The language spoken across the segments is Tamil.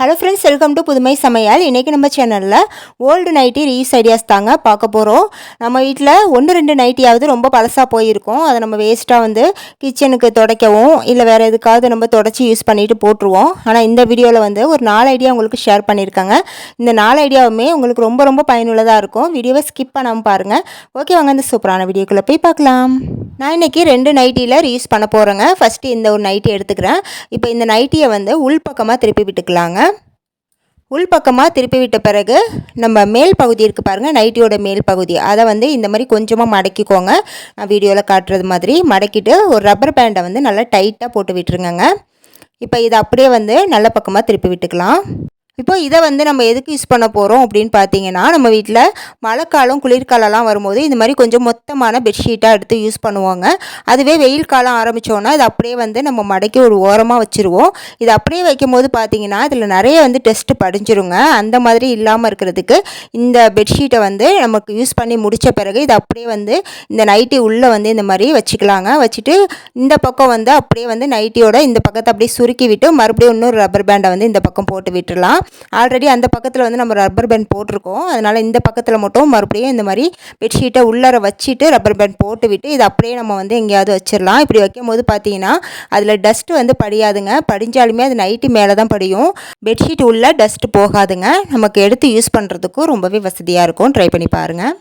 ஹலோ ஃப்ரெண்ட்ஸ் வெல்கம் டு புதுமை சமையல் இன்றைக்கி நம்ம சேனலில் ஓல்டு நைட்டி ரீயூஸ் ஐடியாஸ் தாங்க பார்க்க போகிறோம் நம்ம வீட்டில் ஒன்று ரெண்டு நைட்டியாவது ரொம்ப பழசாக போயிருக்கோம். அதை நம்ம வேஸ்ட்டாக வந்து கிச்சனுக்கு துடைக்கவும் இல்லை வேறு எதுக்காவது நம்ம தொடச்சி யூஸ் பண்ணிவிட்டு போட்டுருவோம். ஆனால் இந்த வீடியோவில் வந்து ஒரு நாலு ஐடியா உங்களுக்கு ஷேர் பண்ணியிருக்காங்க. இந்த நாலு ஐடியாவுமே உங்களுக்கு ரொம்ப ரொம்ப பயனுள்ளதாக இருக்கும். வீடியோவை ஸ்கிப் பண்ணாமல் பாருங்கள் ஓகே வாங்க இந்த சூப்பரான வீடியோக்குள்ளே போய் பார்க்கலாம். நான் இன்றைக்கி ரெண்டு நைட்டியில் ரீயூஸ் பண்ண போகிறேங்க ஃபஸ்ட்டு இந்த ஒரு நைட்டி எடுத்துக்கிறேன். இப்போ இந்த நைட்டியை வந்து உள்பக்கமாக திருப்பி விட்டுக்கலாங்க. உள்பக்கமாக திருப்பி விட்ட பிறகு நம்ம மேல் பகுதி இருக்குது பாருங்கள் நைட்டியோட மேல் பகுதி. அதை வந்து இந்த மாதிரி கொஞ்சமாக மடக்கிக்கோங்க. நான் வீடியோவில் காட்டுறது மாதிரி மடக்கிட்டு ஒரு ரப்பர் பேண்டை வந்து நல்லா டைட்டாக போட்டு விட்டுருங்கங்க. இப்போ இதை அப்படியே வந்து நல்ல பக்கமாக திருப்பி விட்டுக்கலாம். இப்போ இதை வந்து நம்ம எதுக்கு யூஸ் பண்ண போகிறோம் அப்படின்னு பார்த்தீங்கன்னா நம்ம வீட்டில் மழைக்காலம் குளிர்காலம்லாம் வரும்போது இந்த மாதிரி கொஞ்சம் மொத்தமான பெட்ஷீட்டாக எடுத்து யூஸ் பண்ணுவாங்க. அதுவே வெயில் காலம் ஆரம்பித்தோன்னா இது அப்படியே வந்து நம்ம மடக்கி ஒரு ஓரமாக வச்சுருவோம். இது அப்படியே வைக்கும் போது பார்த்தீங்கன்னா இதில் நிறைய வந்து டெஸ்ட்டு படிஞ்சிருங்க. அந்த மாதிரி இல்லாமல் இருக்கிறதுக்கு இந்த பெட்ஷீட்டை வந்து நமக்கு யூஸ் பண்ணி முடித்த பிறகு இது அப்படியே வந்து இந்த நைட்டி உள்ளே வந்து இந்த மாதிரி வச்சுக்கலாங்க. வச்சுட்டு இந்த பக்கம் வந்து அப்படியே வந்து நைட்டியோட இந்த பக்கத்தை அப்படியே சுருக்கி விட்டு மறுபடியும் இன்னொரு ரப்பர் பேண்டை வந்து இந்த பக்கம் போட்டு விட்டுடலாம். ஆல்ரெடி அந்த பக்கத்தில் வந்து நம்ம ரப்பர் பேண்ட் போட்டிருக்கோம். அதனால் இந்த பக்கத்தில் மட்டும் மறுபடியும் இந்த மாதிரி பெட்ஷீட்டை உள்ளார வச்சுட்டு ரப்பர் பேண்ட் போட்டு விட்டு இது அப்படியே நம்ம வந்து எங்கேயாவது வச்சிடலாம். இப்படி வைக்கும் போது பார்த்தீங்கன்னா அதில் டஸ்ட்டு வந்து படியாதுங்க. படிஞ்சாலுமே அது நைட்டு மேலே தான் படியும். பெட்ஷீட் உள்ளே டஸ்ட்டு போகாதுங்க. நமக்கு எடுத்து யூஸ் பண்ணுறதுக்கும் ரொம்பவே வசதியாக இருக்கும். ட்ரை பண்ணி பாருங்கள்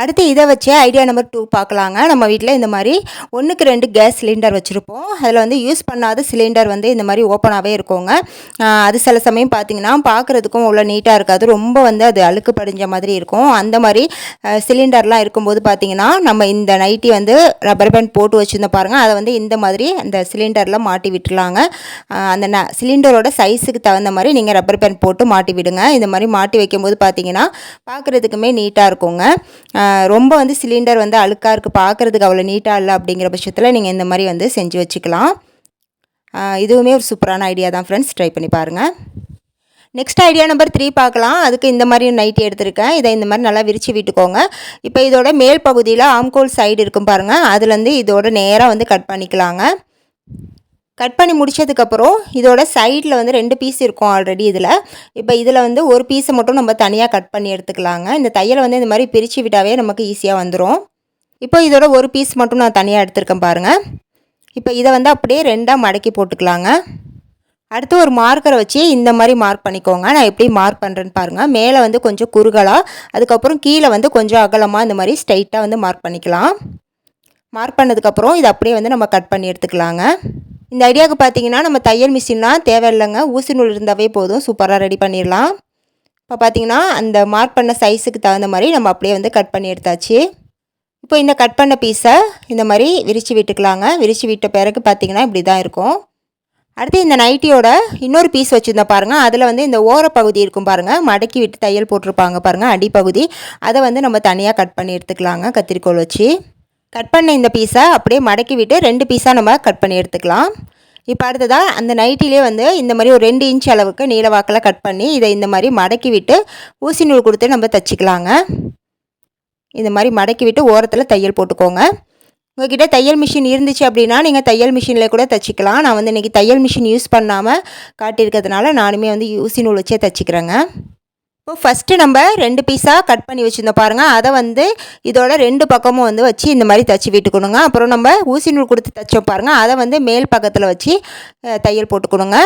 அடுத்து இதை வச்சே ஐடியா நம்பர் டூ பார்க்கலாங்க. நம்ம வீட்டில் இந்த மாதிரி ஒன்றுக்கு ரெண்டு கேஸ் சிலிண்டர் வச்சுருப்போம். அதில் வந்து யூஸ் பண்ணாத சிலிண்டர் வந்து இந்த மாதிரி ஓப்பனாகவே இருக்குங்க. அது சில சமயம் பார்த்திங்கன்னா பார்க்குறதுக்கும் அவ்வளோ நீட்டாக இருக்காது. ரொம்ப வந்து அது அழுக்கு படிஞ்ச மாதிரி இருக்கும். அந்த மாதிரி சிலிண்டர்லாம் இருக்கும்போது பார்த்திங்கன்னா நம்ம இந்த நைட்டி வந்து ரப்பர் பேண்ட் போட்டு வச்சுருந்தோம் பாருங்கள் அதை வந்து இந்த மாதிரி அந்த சிலிண்டரில் மாட்டி விட்டுலாங்க அந்த ந சிலிண்டரோட சைஸுக்கு தகுந்த மாதிரி நீங்கள் ரப்பர் பேண்ட் போட்டு மாட்டி விடுங்க. இந்த மாதிரி மாட்டி வைக்கும்போது பார்த்திங்கன்னா பார்க்குறதுக்குமே நீட்டாக இருக்குங்க. ரொம்ப வந்து சிலிண்டர் வந்து அழுக்காக இருக்குது பார்க்குறதுக்கு அவ்வளோ நீட்டாக இல்லை அப்படிங்கிற பட்சத்தில் நீங்கள் இந்த மாதிரி வந்து செஞ்சு வச்சுக்கலாம். இதுவுமே ஒரு சூப்பரான ஐடியா தான் ஃப்ரெண்ட்ஸ் ட்ரை பண்ணி பாருங்கள் நெக்ஸ்ட் ஐடியா நம்பர் த்ரீ பார்க்கலாம். அதுக்கு இந்த மாதிரி நைட்டி எடுத்திருக்கேன். இதை இந்த மாதிரி நல்லா விரித்து விட்டுக்கோங்க. இப்போ இதோட மேல் பகுதியில் ஆம்கோல் சைடு இருக்கும் பாருங்கள் அதுலேருந்து இதோட நேராக வந்து கட் பண்ணிக்கலாங்க. கட் பண்ணி முடித்ததுக்கப்புறம் இதோட சைடில் வந்து ரெண்டு பீஸ் இருக்கும் ஆல்ரெடி இதில். இப்போ இதில் வந்து ஒரு பீஸை மட்டும் நம்ம தனியாக கட் பண்ணி எடுத்துக்கலாங்க. இந்த தையலை வந்து இந்த மாதிரி பிரித்து விட்டாவே நமக்கு ஈஸியாக வந்துடும் இப்போ இதோட ஒரு பீஸ் மட்டும் நான் தனியாக எடுத்துருக்கேன் பாருங்கள் இப்போ இதை வந்து அப்படியே ரெண்டாக மடக்கி போட்டுக்கலாங்க. அடுத்து ஒரு மார்க்கரை வச்சு இந்த மாதிரி மார்க் பண்ணிக்கோங்க. நான் எப்படி மார்க் பண்ணுறேன்னு பாருங்கள் மேலே வந்து கொஞ்சம் குறுகலாக அதுக்கப்புறம் கீழே வந்து கொஞ்சம் அகலமாக இந்த மாதிரி ஸ்ட்ரைட்டாக வந்து மார்க் பண்ணிக்கலாம். மார்க் பண்ணதுக்கப்புறம் இதை அப்படியே வந்து நம்ம கட் பண்ணி எடுத்துக்கலாங்க. இந்த ஐடியாவுக்கு பார்த்தீங்கன்னா நம்ம தையல் மிஷின்லாம் தேவையில்லைங்க. ஊசி நூல் இருந்தாவே போதும். சூப்பராக ரெடி பண்ணிடலாம். இப்போ பார்த்தீங்கன்னா அந்த மார்க் பண்ண சைஸுக்கு தகுந்த மாதிரி நம்ம அப்படியே வந்து கட் பண்ணி எடுத்தாச்சு. இப்போ இந்த கட் பண்ண பீஸை இந்த மாதிரி விரித்து விட்டுக்கலாங்க. விரித்து விட்ட பிறகு பார்த்திங்கன்னா இப்படி தான் இருக்கும். அடுத்து இந்த நைட்டியோட இன்னொரு பீஸ் வச்சுருந்தா பாருங்கள் அதில் வந்து இந்த ஓரப்பகுதி இருக்கும் பாருங்கள் மடக்கி விட்டு தையல் போட்டிருப்பாங்க பாருங்கள் அடிப்பகுதி. அதை வந்து நம்ம தனியாக கட் பண்ணி எடுத்துக்கலாங்க. கத்திரிக்கோள் வச்சு. கட் பண்ண இந்த பீஸை அப்படியே மடக்கி விட்டு ரெண்டு பீஸாக நம்ம கட் பண்ணி எடுத்துக்கலாம். இப்போ அடுத்ததாக அந்த நைட்டிலே வந்து இந்த மாதிரி ஒரு ரெண்டு இன்ச் அளவுக்கு நீளவாக்கில் கட் பண்ணி இதை இந்த மாதிரி மடக்கி விட்டு ஊசி நூல் கொடுத்து நம்ம தைச்சிக்கலாங்க. இந்த மாதிரி மடக்கி விட்டு ஓரத்தில் தையல் போட்டுக்கோங்க. உங்கள்கிட்ட தையல் மிஷின் இருந்துச்சு அப்படின்னா நீங்கள் தையல் மிஷினில் கூட தைச்சிக்கலாம். நான் வந்து இன்றைக்கி தையல் மிஷின் யூஸ் பண்ணாமல் காட்டியிருக்கிறதுனால நானுமே வந்து ஊசி நூல் வச்சே தைச்சிக்கிறேங்க. இப்போ ஃபஸ்ட்டு நம்ம ரெண்டு பீஸாக கட் பண்ணி வச்சுருந்தோம் பாருங்கள் அதை வந்து இதோட ரெண்டு பக்கமும் வந்து வச்சு இந்த மாதிரி தச்சு விட்டுக்கணுங்க. அப்புறம் நம்ம ஊசி நூல் கொடுத்து தைச்சோம் பாருங்கள் அதை வந்து மேல் பக்கத்தில் வச்சு தையல் போட்டுக்கணுங்க.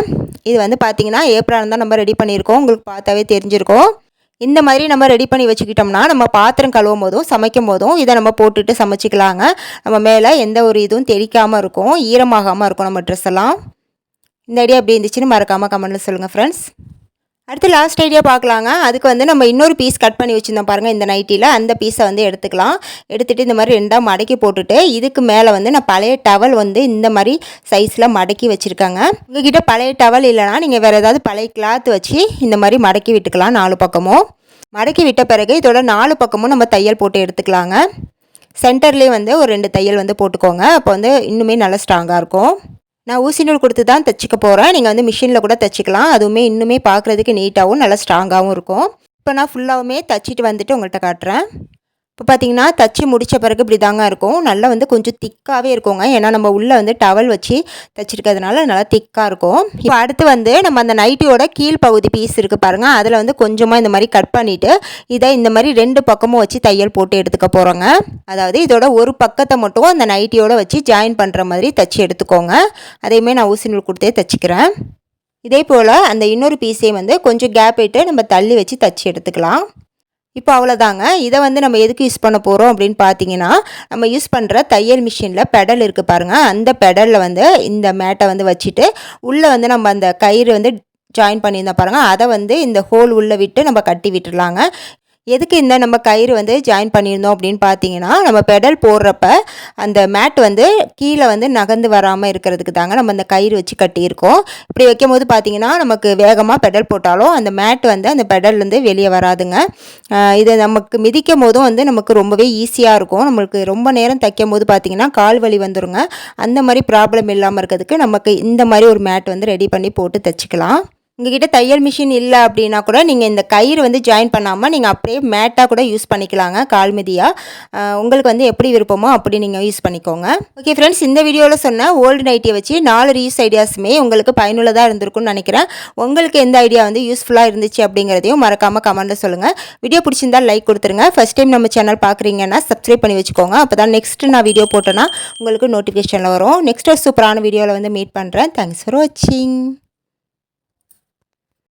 இது வந்து பார்த்திங்கன்னா ஏப்ரல் தான் நம்ம ரெடி பண்ணியிருக்கோம். உங்களுக்கு பார்த்தாவே தெரிஞ்சிருக்கோம். இந்த மாதிரி நம்ம ரெடி பண்ணி வச்சுக்கிட்டோம்னா நம்ம பாத்திரம் கழுவும் போதும் சமைக்கும் போதும் இதை நம்ம போட்டுட்டு சமைச்சிக்கலாங்க. நம்ம மேலே எந்த ஒரு இதுவும் தெளிக்காமல் இருக்கும். ஈரமாகாமல் இருக்கும் நம்ம ட்ரெஸ் எல்லாம். இந்த ஐடியா எப்படி இருந்துச்சுன்னு மறக்காமல் கமெண்ட்டில் சொல்லுங்கள் ஃப்ரெண்ட்ஸ் அடுத்து லாஸ்ட் ஐடியா பார்க்கலாங்க. அதுக்கு வந்து நம்ம இன்னொரு பீஸ் கட் பண்ணி வச்சுருந்தோம் பாருங்கள் இந்த நைட்டியில் அந்த பீஸை வந்து எடுத்துக்கலாம். எடுத்துகிட்டு இந்த மாதிரி ரெண்டாக மடக்கி போட்டுட்டு இதுக்கு மேலே வந்து நான் பழைய டவல் வந்து இந்த மாதிரி சைஸில் மடக்கி வச்சுருக்காங்க. உங்ககிட்ட பழைய டவல் இல்லைனா நீங்கள் வேறு ஏதாவது பழைய கிளாத் வச்சு இந்த மாதிரி மடக்கி விட்டுக்கலாம் நாலு பக்கமும். மடக்கி விட்ட பிறகு இதோட நாலு பக்கமும் நம்ம தையல் போட்டு எடுத்துக்கலாங்க. சென்டர்லேயே வந்து ஒரு ரெண்டு தையல் வந்து போட்டுக்கோங்க. அப்போ வந்து இன்னுமே நல்லா ஸ்ட்ராங்காக இருக்கும். நான் ஊசி நூல் கொடுத்து தான் தைச்சிக்க போகிறேன் நீங்கள் வந்து மிஷினில் கூட தைச்சிக்கலாம். அதுவுமே இன்னுமே பார்க்குறதுக்கு நீட்டாகவும் நல்லா ஸ்ட்ராங்காகவும் இருக்கும். இப்போ நான் ஃபுல்லாகவுமே தைச்சிட்டு வந்துட்டு உங்கள்கிட்ட காட்டுறேன். இப்போ பார்த்தீங்கன்னா தச்சு முடித்த பிறகு இப்படி தாங்க இருக்கும். நல்லா வந்து கொஞ்சம் திக்காகவே இருக்குங்க. ஏன்னா நம்ம உள்ளே வந்து டவல் வச்சு தைச்சிருக்கிறதுனால நல்லா திக்காக இருக்கும். இப்போ அடுத்து வந்து நம்ம அந்த நைட்டியோட கீழ் பகுதி பீஸ் இருக்குது பாருங்கள் அதில் வந்து கொஞ்சமாக இந்த மாதிரி கட் பண்ணிவிட்டு இதை இந்த மாதிரி ரெண்டு பக்கமும் வச்சு தையல் போட்டு எடுத்துக்க போகிறோங்க அதாவது இதோட ஒரு பக்கத்தை மட்டும் அந்த நைட்டியோட வச்சு ஜாயின் பண்ணுற மாதிரி தச்சு எடுத்துக்கோங்க. அதேமாரி நான் ஊசி நூல் கொடுத்தே தைச்சிக்கிறேன். இதே போல் அந்த இன்னொரு பீஸையும் வந்து கொஞ்சம் கேப் விட்டு நம்ம தள்ளி வச்சு தைச்சி எடுத்துக்கலாம். இப்போ அவ்வளோதாங்க இதை வந்து நம்ம எதுக்கு யூஸ் பண்ண போகிறோம் அப்படின்னு பார்த்தீங்கன்னா நம்ம யூஸ் பண்ணுற தையல் மிஷினில் பெடல் இருக்குது பாருங்கள் அந்த பெடலில் வந்து இந்த மேட்டை வந்து வச்சுட்டு உள்ளே வந்து நம்ம அந்த கயிறு வந்து ஜாயின் பண்ணியிருந்தோம் பாருங்கள் அதை வந்து இந்த ஹோல் உள்ளே விட்டு நம்ம கட்டி விட்டுடலாங்க எதுக்கு இந்த நம்ம கயிறு வந்து ஜாயின் பண்ணியிருந்தோம் அப்படின்னு பார்த்தீங்கன்னா நம்ம பெடல் போடுறப்ப அந்த மேட் வந்து கீழே வந்து நகர்ந்து வராமல் இருக்கிறதுக்கு தாங்க நம்ம அந்த கயிறு வச்சு கட்டியிருக்கோம். இப்படி வைக்கும் போது பார்த்தீங்கன்னா நமக்கு வேகமாக பெடல் போட்டாலும் அந்த மேட் வந்து அந்த பெடல் வந்து வெளியே வராதுங்க. இதை நமக்கு மிதிக்கும் போதும் வந்து நமக்கு ரொம்பவே ஈஸியாக இருக்கும். நம்மளுக்கு ரொம்ப நேரம் தைக்கும் போது பார்த்தீங்கன்னா கால் வலி வந்துருங்க. அந்த மாதிரி ப்ராப்ளம் இல்லாமல் இருக்கிறதுக்கு நமக்கு இந்த மாதிரி ஒரு மேட் வந்து ரெடி பண்ணி போட்டு தைச்சிக்கலாம். உங்ககிட்ட தையல் மிஷின் இல்லை அப்படின்னா கூட நீங்கள் இந்த கயிறு வந்து ஜாயின் பண்ணாமல் நீங்கள் அப்படியே மேட்டாக கூட யூஸ் பண்ணிக்கலாங்க கால்மிதியாக உங்களுக்கு வந்து எப்படி விருப்பமோ அப்படி நீங்கள் யூஸ் பண்ணிக்கோங்க. ஓகே ஃப்ரெண்ட்ஸ் இந்த வீடியோவில் சொன்ன ஓல்டு நைட்டியை வச்சு நாலு ரீஸ் ஐடியாஸுமே உங்களுக்கு பயனுள்ளதாக இருந்திருக்கும்னு நினைக்கிறேன். உங்களுக்கு எந்த ஐடியா வந்து யூஸ்ஃபுல்லாக இருந்துச்சு அப்படிங்கிறதையும் மறக்காமல் கமெண்ட்டில் சொல்லுங்கள் வீடியோ பிடிச்சிருந்தால் லைக் கொடுத்துருங்க. ஃபஸ்ட் டைம் நம்ம சேனல் பார்க்குறீங்கன்னா சப்ஸ்கிரைப் பண்ணி வச்சுக்கோங்க. அப்போ தான் நெக்ஸ்ட் நான் வீடியோ போட்டேன்னா உங்களுக்கு நோட்டிஃபிகேஷனில் வரும். நெக்ஸ்ட் சூப்பரான வீடியோவில் வந்து மீட் பண்ணுறேன் தேங்க்ஸ் ஃபார் வாட்சிங்